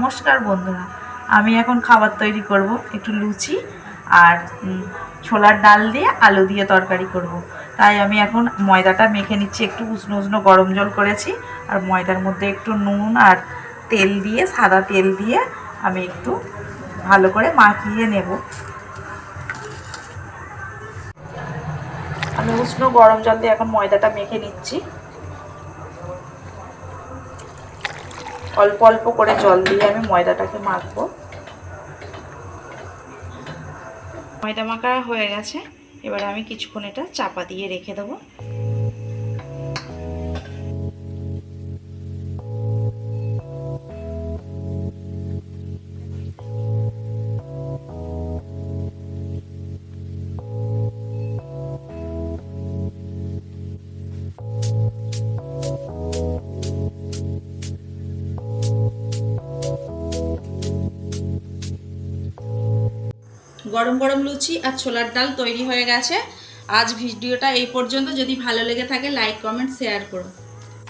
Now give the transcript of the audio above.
নমস্কার বন্ধুরা, আমি এখন খাবার তৈরি করব, একটু লুচি আর ছোলার ডাল দিয়ে আলু দিয়ে তরকারি করব। তাই আমি এখন ময়দাটা মেখে নিচ্ছি, একটু উষ্ণ উষ্ণ গরম জল করেছি, আর ময়দার মধ্যে একটু নুন আর তেল দিয়ে, সাদা তেল দিয়ে আমি একটু ভালো করে মাখিয়ে নেব আমি উষ্ণ গরম জল দিয়ে এখন ময়দাটা মেখে নিচ্ছি অল্প অল্প করে জল দিয়ে আমি ময়দাটাকে মাখবো। ময়দা মাখা হয়ে গেছে। এবার আমি কিছুক্ষণ এটা চাপা দিয়ে রেখে দেবো। গরম গরম লুচি আর ছোলার ডাল তৈরি হয়ে গেছে। আজ ভিডিওটা এই পর্যন্ত। যদি ভালো লেগে থাকে লাইক কমেন্ট শেয়ার করুন